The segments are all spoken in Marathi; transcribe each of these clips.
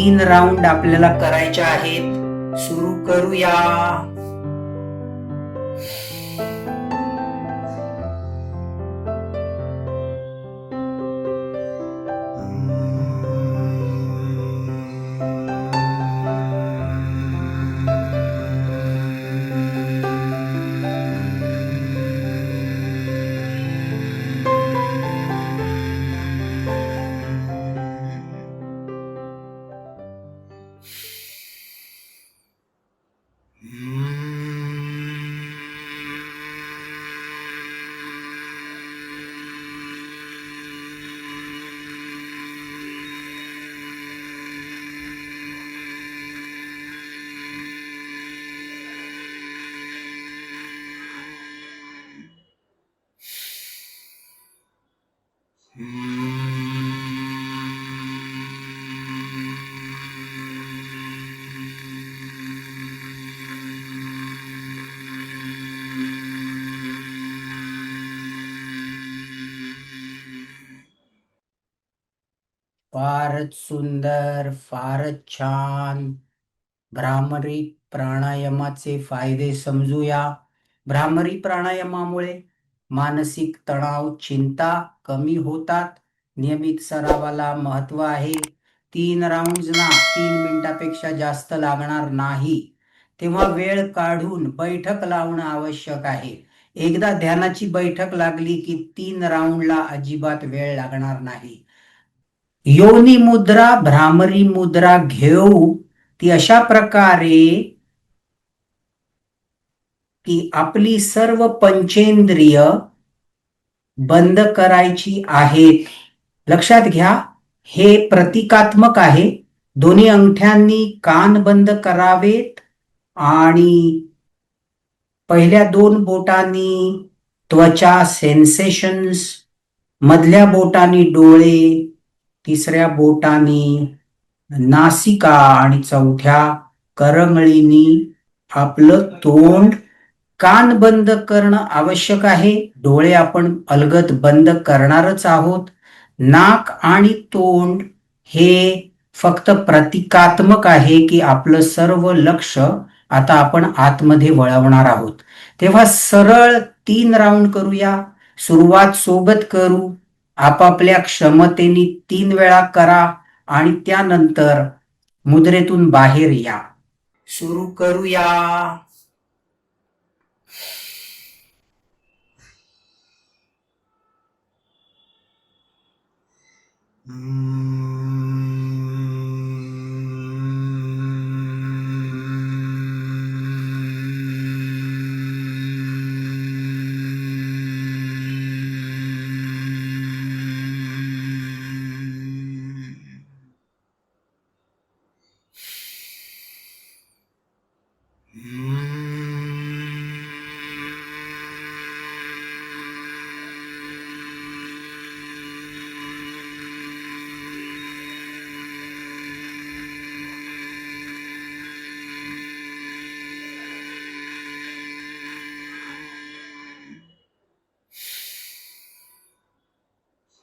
तीन राऊंड आपल्याला करायचे आहेत. सुरू करूया. फारच सुंदर फारच छान. भ्रामरी प्राणायामाचे फायदे समजूया. भ्रामरी प्राणायामामुळे मानसिक तणाव चिंता कमी होतात. नियमित सरावाला महत्त्व आहे. तीन राऊंडना तीन मिनिटापेक्षा जास्त लागणार नाही. तेव्हा वेळ काढून बैठक लावणं आवश्यक आहे. एकदा ध्यानाची बैठक लागली की तीन राऊंडला अजिबात वेळ लागणार नाही. योनी मुद्रा भ्रामरी मुद्रा घेऊ. ती अशा प्रकारे की आपली सर्व पंचेंद्रिय बंद करायची आहेत लक्षात घ्या हे प्रतिकात्मक आहे. दोन्ही अंगठ्यांनी कान बंद करावेत आणि पहिल्या दोन बोटांनी त्वचा सेन्सेशन्स मधल्या बोटांनी डोळे तिसऱ्या बोटांनी नासिका आणि चौथ्या करंगळीनी आपलं तोंड कान बंद करणं आवश्यक आहे. डोळे आपण अलगद बंद करणारच आहोत. नाक आणि तोंड हे फक्त प्रतिकात्मक आहे की आपलं सर्व लक्ष आता आपण आतमध्ये वळवणार आहोत. तेव्हा सरळ तीन राऊंड करूया. सुरुवात सोबत करू. आपापल्या क्षमतेने तीन वेळा करा आणि त्यानंतर मुद्रेतून बाहेर या. सुरू करूया. Mm.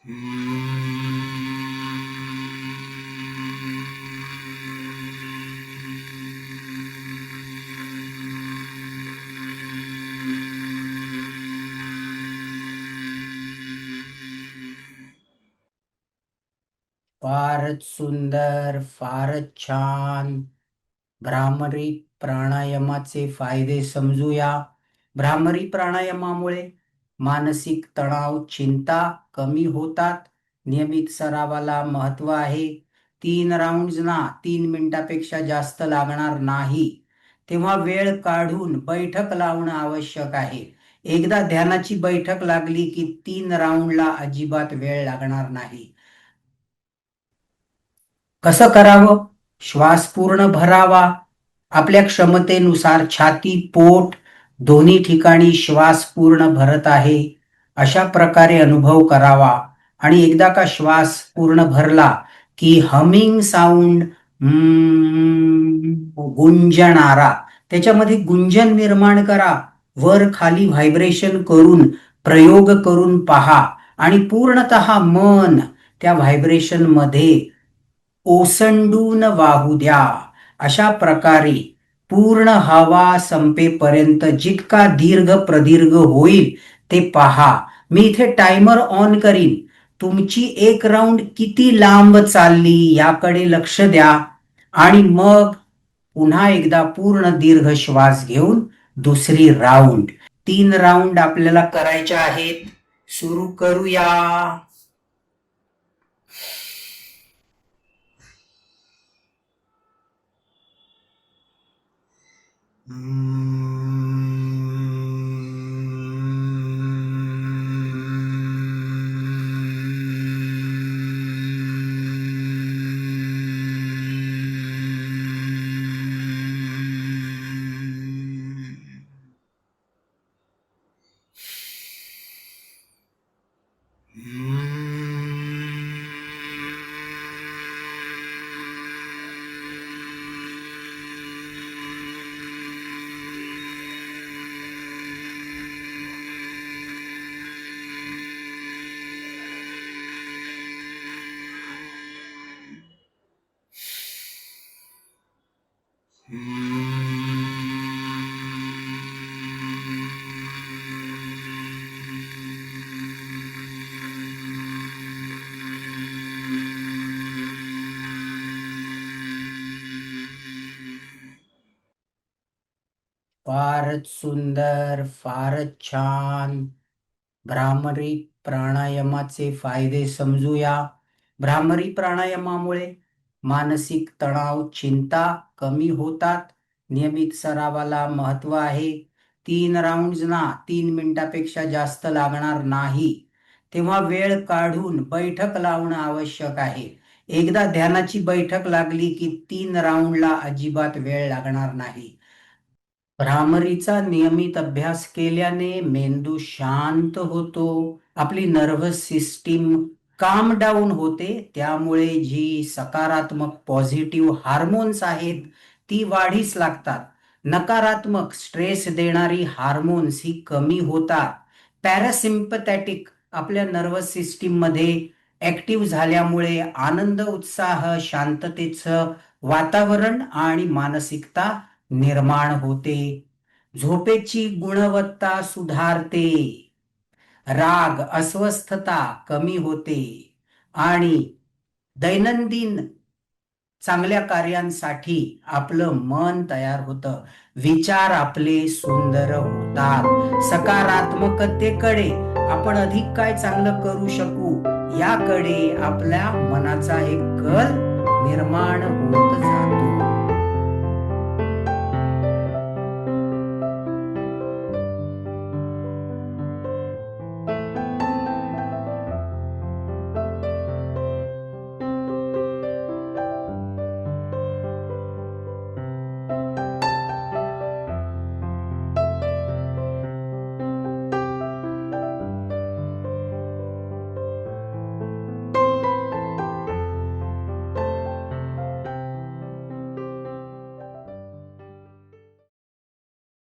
फारच सुंदर फारच छान. भ्रामरी प्राणायामाचे फायदे समजूया. भ्रामरी प्राणायामामुळे मानसिक तणाव चिंता कमी होतात. नियमित सरावाला महत्त्व आहे. तीन राऊंड ना तीन मिनिटापेक्षा जास्त लागणार नाही. तेव्हा वेळ काढून बैठक लावणं आवश्यक आहे. एकदा ध्यानाची बैठक लागली की तीन राऊंडला अजिबात वेळ लागणार नाही. कसं करावं? श्वास पूर्ण भरावा. आपल्या क्षमतेनुसार छाती पोट दोन्ही ठिकाणी श्वास पूर्ण भरत आहे. अशा प्रकारे अनुभव करावा. आणि एकदा का श्वास पूर्ण भरला की हमिंग साऊंड गुंजणारा. त्याच्यामध्ये गुंजन निर्माण करा. वर खाली व्हायब्रेशन करून प्रयोग करून पहा. आणि पूर्णतः मन त्या व्हायब्रेशनमध्ये ओसंडून वाहू द्या. अशा प्रकारे पूर्ण हवा संपेपर्यंत जितका दीर्घ प्रदीर्घ होईल ते पहा. मी इथे टायमर ऑन करीन. तुमची एक राऊंड किती लांब चालली याकडे लक्ष द्या. आणि मग पुन्हा एकदा पूर्ण दीर्घ श्वास घेऊन दुसरी राऊंड तीन राऊंड आपल्याला करायच्या आहेत. सुरू करूया. Mm. फारच सुंदर फारच छान. भ्रामरी प्राणायामाचे फायदे समजूया. भ्रामरी प्राणायामामुळे मानसिक तणाव चिंता कमी होतात. नियमित सरावाला महत्त्व आहे. तीन राऊंड ना तीन मिनिटापेक्षा जास्त लागणार नाही. तेव्हा वेळ काढून बैठक लावणं आवश्यक आहे. एकदा ध्यानाची बैठक लागली की तीन राऊंडला अजिबात वेळ लागणार नाही. भ्रामरीचा नियमित अभ्यास केल्याने मेंदू शांत होतो. आपली नर्व्हस सिस्टीम काम डाऊन होते. त्यामुळे जी सकारात्मक पॉझिटिव्ह हार्मोन्स आहेत ती वाढीस लागतात. नकारात्मक स्ट्रेस देणारी हार्मोन्स ही कमी होतात. पॅरासिम्पथॅटिक आपल्या नर्वस सिस्टीममध्ये ऍक्टिव्ह झाल्यामुळे आनंद उत्साह शांततेचं वातावरण आणि मानसिकता निर्माण होते. झोपेची गुणवत्ता सुधारते. राग अस्वस्थता कमी होते आणि दैनंदिन चांगल्या कार्यांसाठी आपलं मन तयार होतं. विचार आपले सुंदर होतात. सकारात्मकतेकडे आपण अधिक काय चांगलं करू शकू याकडे आपल्या मनाचा एक कल निर्माण होत जातो.